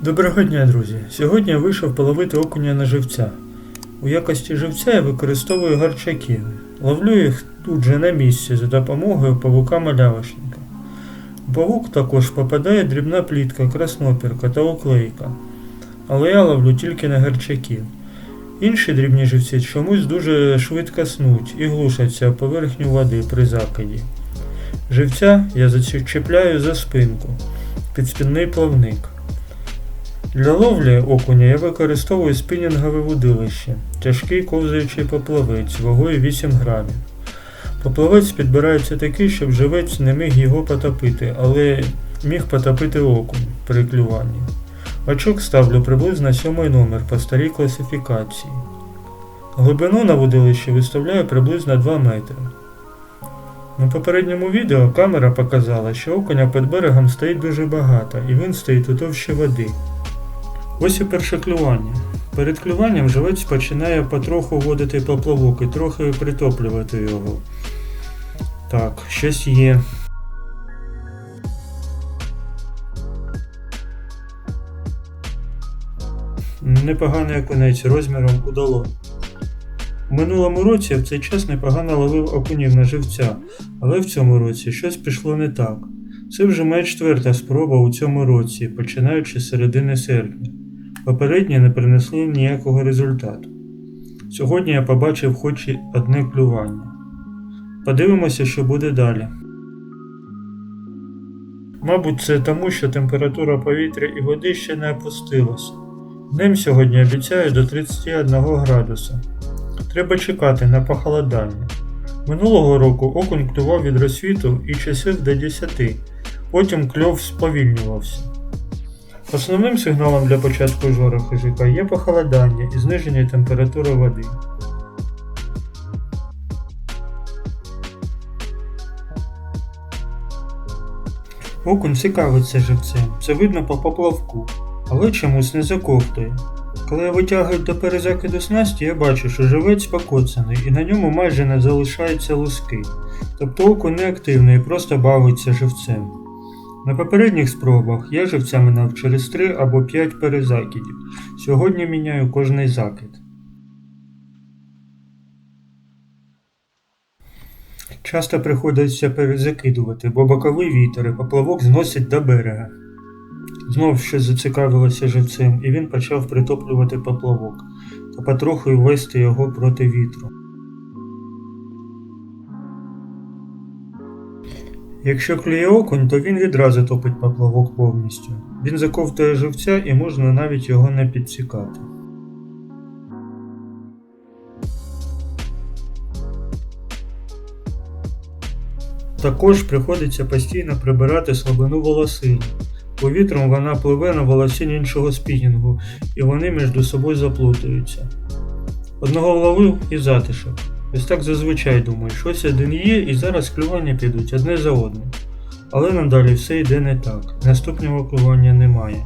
Доброго дня, друзі! Сьогодні я вийшов половити окуня на живця. У якості живця я використовую гарчаків. Ловлю їх тут же на місці за допомогою павука малявочника. В павук також попадає дрібна плітка, краснопірка та уклейка. Але я ловлю тільки на гарчаків. Інші дрібні живці чомусь дуже швидко снуть і глушаться поверхню води при закиді. Живця я зачіпляю за спинку, під спінний плавник. Для ловлі окуня я використовую спінінгове вудилище, тяжкий ковзаючий поплавець вагою 8 грамів. Поплавець підбирається такий, щоб живець не міг його потопити, але міг потопити окунь при клюванні. Очок ставлю приблизно 7 номер по старій класифікації. Глибину на вудилищі виставляю приблизно 2 метри. На попередньому відео камера показала, що окуня під берегом стоїть дуже багато, і він стоїть у товщі води. Ось і перше клювання. Перед клюванням живець починає потроху вводити поплавок і трохи притоплювати його. Так, щось є. Непоганий окунець розміром у долонь. У минулому році я в цей час непогано ловив окунів на живця, але в цьому році щось пішло не так. Це вже моя четверта спроба у цьому році, починаючи з середини серпня. Попередні не принесли ніякого результату. Сьогодні я побачив хоч і одне клювання. Подивимося, що буде далі. Мабуть, це тому, що температура повітря і води ще не опустилася. Днем сьогодні обіцяю до 31 градуса. Треба чекати на похолодання. Минулого року окунь клював від розсвіту і часів до 10, потім кльов сповільнювався. Основним сигналом для початку жора хижака є похолодання і зниження температури води. Окунь цікавиться живцем, це видно по поплавку, але чомусь не заковтує. Коли я витягую до перезакиду снасті, я бачу, що живець покоцаний і на ньому майже не залишаються луски. Тобто окунь не активний і просто бавиться живцем. На попередніх спробах я живця минав через 3 або 5 перезакидів. Сьогодні міняю кожний закид. Часто приходиться перезакидувати, бо боковий вітер і поплавок зносить до берега. Знов щось зацікавилося живцем, і він почав притоплювати поплавок та потроху вести його проти вітру. Якщо клює окунь, то він відразу топить поплавок повністю. Він заковтує живця і можна навіть його не підсікати. Також приходиться постійно прибирати слабину волосині. Повітрям вона пливе на волосінь іншого спінінгу, і вони між собою заплутаються. Одного вловив і затишок. Ось так зазвичай думаю, щось один є, і зараз клювання підуть одне за одним. Але надалі все йде не так. Наступного клювання немає.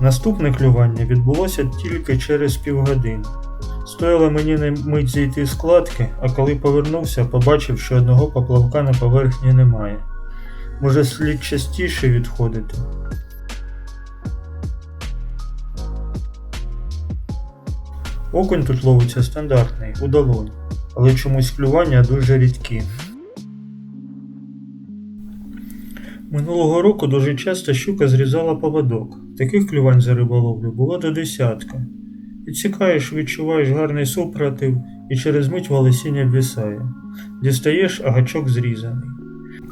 Наступне клювання відбулося тільки через півгодини. Стояло мені на мить зійти з кладки, а коли повернувся, побачив, що одного поплавка на поверхні немає. Може слід частіше відходити. Окунь тут ловиться стандартний, у долонь, але чомусь клювання дуже рідкі. Минулого року дуже часто щука зрізала поводок. Таких клювань за риболовлю було до десятка. Підсікаєш, відчуваєш гарний супротив і через мить волосіння обвисає. Дістаєш, а гачок зрізаний.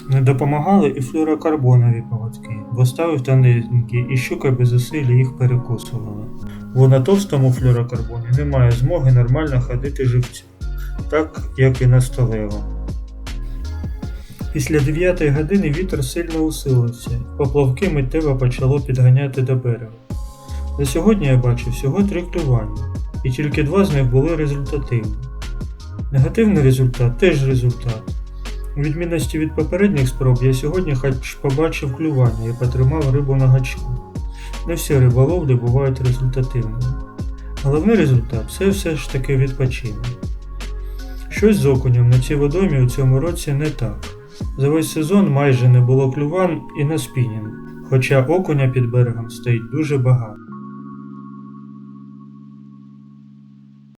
Не допомагали і флюорокарбонові поводки, бо ставив тоненькі, і щука без зусиль їх перекусувала. Бо на товстому флюорокарбоні немає змоги нормально ходити живцю, так як і на сталевому. Після 9 години вітер сильно усилився, поплавки миттєво почало підганяти до берега. За сьогодні я бачив всього три клювання, і тільки два з них були результативні. Негативний результат теж результат. У відмінності від попередніх спроб я сьогодні хоч побачив клювання і потримав рибу на гачку. Не всі риболовлі бувають результативними. Головний результат це все ж таки відпочинок. Щось з окунем на цій водоймі у цьому році не так. За весь сезон майже не було клювань і на спінінг, хоча окуня під берегом стоїть дуже багато.